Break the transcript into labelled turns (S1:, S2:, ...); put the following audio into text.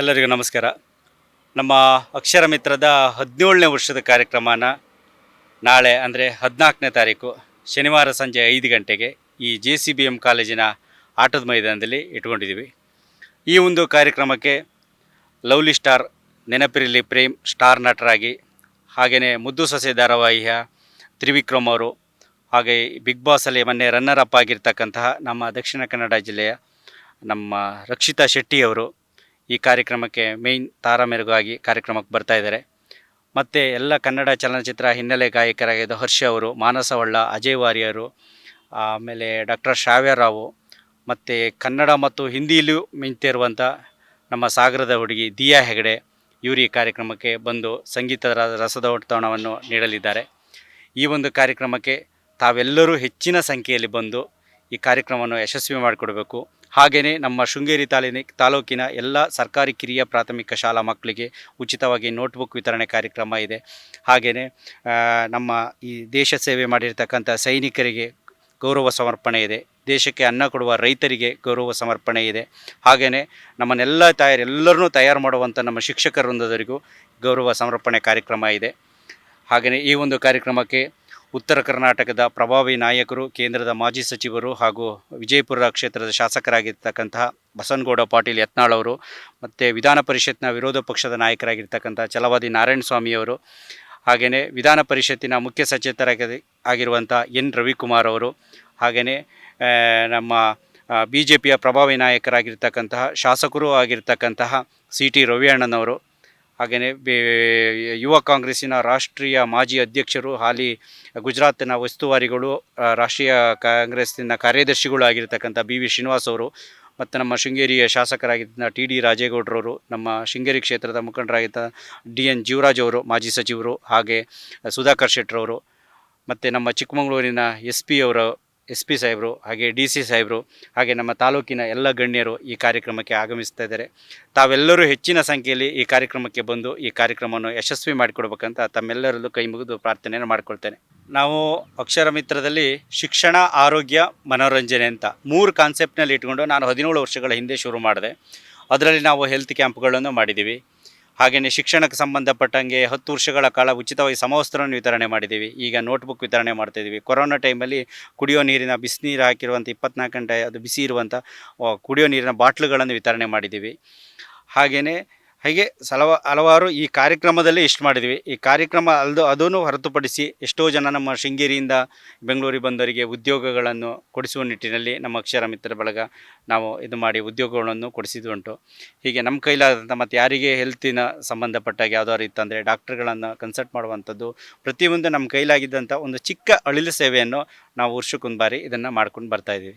S1: ಎಲ್ಲರಿಗೂ ನಮಸ್ಕಾರ. ನಮ್ಮ ಅಕ್ಷರ ಮಿತ್ರದ ಹದಿನೇಳನೇ ವರ್ಷದ ಕಾರ್ಯಕ್ರಮನ ನಾಳೆ ಅಂದರೆ ಹದಿನಾಲ್ಕನೇ ತಾರೀಕು ಶನಿವಾರ ಸಂಜೆ ಐದು ಗಂಟೆಗೆ ಈ ಜೆ ಸಿ ಬಿ ಎಂ ಕಾಲೇಜಿನ ಆಟದ ಮೈದಾನದಲ್ಲಿ ಇಟ್ಕೊಂಡಿದ್ದೀವಿ. ಈ ಒಂದು ಕಾರ್ಯಕ್ರಮಕ್ಕೆ ಲವ್ಲಿ ಸ್ಟಾರ್ ನೆನಪಿರಲಿ ಪ್ರೇಮ್ ಸ್ಟಾರ್ ನಟರಾಗಿ ಹಾಗೆಯೇ ಮುದ್ದು ಸೊಸೆ ಧಾರಾವಾಹಿಯ ತ್ರಿವಿಕ್ರಮ್ ಅವರು ಹಾಗೆ ಬಿಗ್ ಬಾಸಲ್ಲಿ ಮೊನ್ನೆ ರನ್ನರ್ ಅಪ್ ಆಗಿರ್ತಕ್ಕಂತಹ ನಮ್ಮ ದಕ್ಷಿಣ ಕನ್ನಡ ಜಿಲ್ಲೆಯ ನಮ್ಮ ರಕ್ಷಿತಾ ಶೆಟ್ಟಿಯವರು ಈ ಕಾರ್ಯಕ್ರಮಕ್ಕೆ ಮೇಯ್ನ್ ತಾರಮೆರುಗಾಗಿ ಕಾರ್ಯಕ್ರಮಕ್ಕೆ ಬರ್ತಾ ಇದ್ದಾರೆ. ಮತ್ತು ಎಲ್ಲ ಕನ್ನಡ ಚಲನಚಿತ್ರ ಹಿನ್ನೆಲೆ ಗಾಯಕರಾಗಿದ್ದ ಹರ್ಷ ಅವರು ಮಾನಸ ಹೊಳ್ಳ ಅಜಯ್ ವಾರಿಯರು, ಆಮೇಲೆ ಡಾಕ್ಟರ್ ಶ್ರಾವ್ಯ ರಾವು, ಮತ್ತು ಕನ್ನಡ ಮತ್ತು ಹಿಂದಿಯಲ್ಲೂ ಮಿಂತಿರುವಂಥ ನಮ್ಮ ಸಾಗರದ ಹುಡುಗಿ ದಿಯಾ ಹೆಗಡೆ ಇವರು ಈ ಕಾರ್ಯಕ್ರಮಕ್ಕೆ ಬಂದು ಸಂಗೀತದ ರಸದ ಒತ್ತಡವನ್ನು ನೀಡಲಿದ್ದಾರೆ. ಈ ಒಂದು ಕಾರ್ಯಕ್ರಮಕ್ಕೆ ತಾವೆಲ್ಲರೂ ಹೆಚ್ಚಿನ ಸಂಖ್ಯೆಯಲ್ಲಿ ಬಂದು ಈ ಕಾರ್ಯಕ್ರಮವನ್ನು ಯಶಸ್ವಿ ಮಾಡಿಕೊಡಬೇಕು. ಹಾಗೆಯೇ ನಮ್ಮ ಶೃಂಗೇರಿ ತಾಲಿನ ತಾಲೂಕಿನ ಎಲ್ಲ ಸರ್ಕಾರಿ ಕಿರಿಯ ಪ್ರಾಥಮಿಕ ಶಾಲಾ ಮಕ್ಕಳಿಗೆ ಉಚಿತವಾಗಿ ನೋಟ್ಬುಕ್ ವಿತರಣೆ ಕಾರ್ಯಕ್ರಮ ಇದೆ. ಹಾಗೆಯೇ ನಮ್ಮ ಈ ದೇಶ ಸೇವೆ ಮಾಡಿರ್ತಕ್ಕಂಥ ಸೈನಿಕರಿಗೆ ಗೌರವ ಸಮರ್ಪಣೆ ಇದೆ. ದೇಶಕ್ಕೆ ಅನ್ನ ಕೊಡುವ ರೈತರಿಗೆ ಗೌರವ ಸಮರ್ಪಣೆ ಇದೆ. ಹಾಗೆಯೇ ನಮ್ಮನ್ನೆಲ್ಲ ತಯಾರು, ಎಲ್ಲರನ್ನೂ ತಯಾರು ಮಾಡುವಂಥ ನಮ್ಮ ಶಿಕ್ಷಕರ ಗೌರವ ಸಮರ್ಪಣೆ ಕಾರ್ಯಕ್ರಮ ಇದೆ. ಹಾಗೆಯೇ ಈ ಒಂದು ಕಾರ್ಯಕ್ರಮಕ್ಕೆ ಉತ್ತರ ಕರ್ನಾಟಕದ ಪ್ರಭಾವಿ ನಾಯಕರು, ಕೇಂದ್ರದ ಮಾಜಿ ಸಚಿವರು ಹಾಗೂ ವಿಜಯಪುರ ಕ್ಷೇತ್ರದ ಶಾಸಕರಾಗಿರ್ತಕ್ಕಂತಹ ಬಸನಗೌಡ ಪಾಟೀಲ್ ಯತ್ನಾಳ್ ಅವರು ಮತ್ತು ವಿಧಾನ ಪರಿಷತ್ನ ವಿರೋಧ ಪಕ್ಷದ ನಾಯಕರಾಗಿರ್ತಕ್ಕಂಥ ಚಲವಾದಿ ನಾರಾಯಣ ಸ್ವಾಮಿಯವರು ಹಾಗೆಯೇ ವಿಧಾನ ಪರಿಷತ್ತಿನ ಮುಖ್ಯ ಸಚೇತರಾಗಿ ಆಗಿರುವಂಥ ಎನ್ ರವಿಕುಮಾರ್ ಅವರು ಹಾಗೆಯೇ ನಮ್ಮ ಬಿ ಜೆ ಪಿಯ ಪ್ರಭಾವಿ ನಾಯಕರಾಗಿರ್ತಕ್ಕಂತಹ ಶಾಸಕರೂ ಆಗಿರ್ತಕ್ಕಂತಹ ಸಿ ಟಿ ರವಿಯಣ್ಣನವರು ಹಾಗೆಯೇ ಯುವ ಕಾಂಗ್ರೆಸ್ಸಿನ ರಾಷ್ಟ್ರೀಯ ಮಾಜಿ ಅಧ್ಯಕ್ಷರು ಹಾಲಿ ಗುಜರಾತಿನ ಉಸ್ತುವಾರಿಗಳು ರಾಷ್ಟ್ರೀಯ ಕಾಂಗ್ರೆಸ್ಸಿನ ಕಾರ್ಯದರ್ಶಿಗಳು ಆಗಿರ್ತಕ್ಕಂಥ ಬಿ ವಿ ಶ್ರೀನಿವಾಸ್ ಅವರು ಮತ್ತು ನಮ್ಮ ಶೃಂಗೇರಿಯ ಶಾಸಕರಾಗಿದ್ದ ಟಿ ಡಿ ರಾಜೇಗೌಡರವರು, ನಮ್ಮ ಶೃಂಗೇರಿ ಕ್ಷೇತ್ರದ ಮುಖಂಡರಾಗಿದ್ದ ಡಿ ಎನ್ ಜೀವರಾಜ್ ಅವರು, ಮಾಜಿ ಸಚಿವರು ಹಾಗೆ ಸುಧಾಕರ್ ಶೆಟ್ಟರವರು ಮತ್ತು ನಮ್ಮ ಚಿಕ್ಕಮಗಳೂರಿನ ಎಸ್ ಪಿ ಅವರು ಎಸ್ ಪಿ ಸಾಹೇಬರು, ಹಾಗೆ ಡಿ ಸಿ ಸಾಹೇಬರು, ಹಾಗೆ ನಮ್ಮ ತಾಲೂಕಿನ ಎಲ್ಲ ಗಣ್ಯರು ಈ ಕಾರ್ಯಕ್ರಮಕ್ಕೆ ಆಗಮಿಸ್ತಾ ಇದ್ದಾರೆ. ತಾವೆಲ್ಲರೂ ಹೆಚ್ಚಿನ ಸಂಖ್ಯೆಯಲ್ಲಿ ಈ ಕಾರ್ಯಕ್ರಮಕ್ಕೆ ಬಂದು ಈ ಕಾರ್ಯಕ್ರಮವನ್ನು ಯಶಸ್ವಿ ಮಾಡಿಕೊಡ್ಬೇಕಂತ ತಮ್ಮೆಲ್ಲರಲ್ಲೂ ಕೈ ಮುಗಿದು ಪ್ರಾರ್ಥನೆಯನ್ನು ಮಾಡಿಕೊಳ್ತೇನೆ. ನಾವು ಅಕ್ಷರ ಮಿತ್ರದಲ್ಲಿ ಶಿಕ್ಷಣ, ಆರೋಗ್ಯ, ಮನೋರಂಜನೆ ಅಂತ ಮೂರು ಕಾನ್ಸೆಪ್ಟ್ನಲ್ಲಿ ಇಟ್ಕೊಂಡು ನಾನು ಹದಿನೇಳು ವರ್ಷಗಳ ಹಿಂದೆ ಶುರು ಮಾಡಿದೆ. ಅದರಲ್ಲಿ ನಾವು ಹೆಲ್ತ್ ಕ್ಯಾಂಪ್ಗಳನ್ನು ಮಾಡಿದ್ದೀವಿ. ಹಾಗೆಯೇ ಶಿಕ್ಷಣಕ್ಕೆ ಸಂಬಂಧಪಟ್ಟಂಗೆ ಹತ್ತು ವರ್ಷಗಳ ಕಾಲ ಉಚಿತವಾಗಿ ಸಮವಸ್ತ್ರವನ್ನು ವಿತರಣೆ ಮಾಡಿದ್ದೀವಿ. ಈಗ ನೋಟ್ಬುಕ್ ವಿತರಣೆ ಮಾಡ್ತಾಯಿದ್ದೀವಿ ಕೊರೋನಾ ಟೈಮಲ್ಲಿ ಕುಡಿಯೋ ನೀರಿನ ಬಿಸಿನೀರು ಹಾಕಿರುವಂಥ ಇಪ್ಪತ್ನಾಲ್ಕು ಗಂಟೆ ಅದು ಬಿಸಿ ಇರುವಂಥ ಕುಡಿಯೋ ನೀರಿನ ಬಾಟ್ಲುಗಳನ್ನು ವಿತರಣೆ ಮಾಡಿದ್ದೀವಿ. ಹಾಗೆಯೇ ಹಾಗೆ ಸಲವ, ಹಲವಾರು ಈ ಕಾರ್ಯಕ್ರಮದಲ್ಲೇ ಇಷ್ಟು ಮಾಡಿದ್ವಿ. ಈ ಕಾರ್ಯಕ್ರಮ ಅಲ್ದು ಅದನ್ನು ಹೊರತುಪಡಿಸಿ ಎಷ್ಟೋ ಜನ ನಮ್ಮ ಶೃಂಗೇರಿಯಿಂದ ಬೆಂಗಳೂರಿಗೆ ಬಂದವರಿಗೆ ಉದ್ಯೋಗಗಳನ್ನು ಕೊಡಿಸುವ ನಿಟ್ಟಿನಲ್ಲಿ ನಮ್ಮ ಅಕ್ಷರ ಮಿತ್ರ ಬಳಗ ನಾವು ಇದು ಮಾಡಿ ಉದ್ಯೋಗಗಳನ್ನು ಕೊಡಿಸಿದ್ದು ಹೀಗೆ ನಮ್ಮ ಕೈಲಾದಂಥ ಮತ್ತು ಯಾರಿಗೆ ಹೆಲ್ತಿನ ಸಂಬಂಧಪಟ್ಟಾಗ ಯಾವ್ದಾದ್ರು ಇತ್ತಂದರೆ ಡಾಕ್ಟ್ರುಗಳನ್ನು ಕನ್ಸಲ್ಟ್ ಮಾಡುವಂಥದ್ದು ಪ್ರತಿಯೊಂದು ನಮ್ಮ ಕೈಲಾಗಿದ್ದಂಥ ಒಂದು ಚಿಕ್ಕ ಅಳಿಲು ಸೇವೆಯನ್ನು ನಾವು ವರ್ಷಕ್ಕೊಂದು ಬಾರಿ ಇದನ್ನು ಮಾಡ್ಕೊಂಡು ಬರ್ತಾ ಇದ್ದೀವಿ.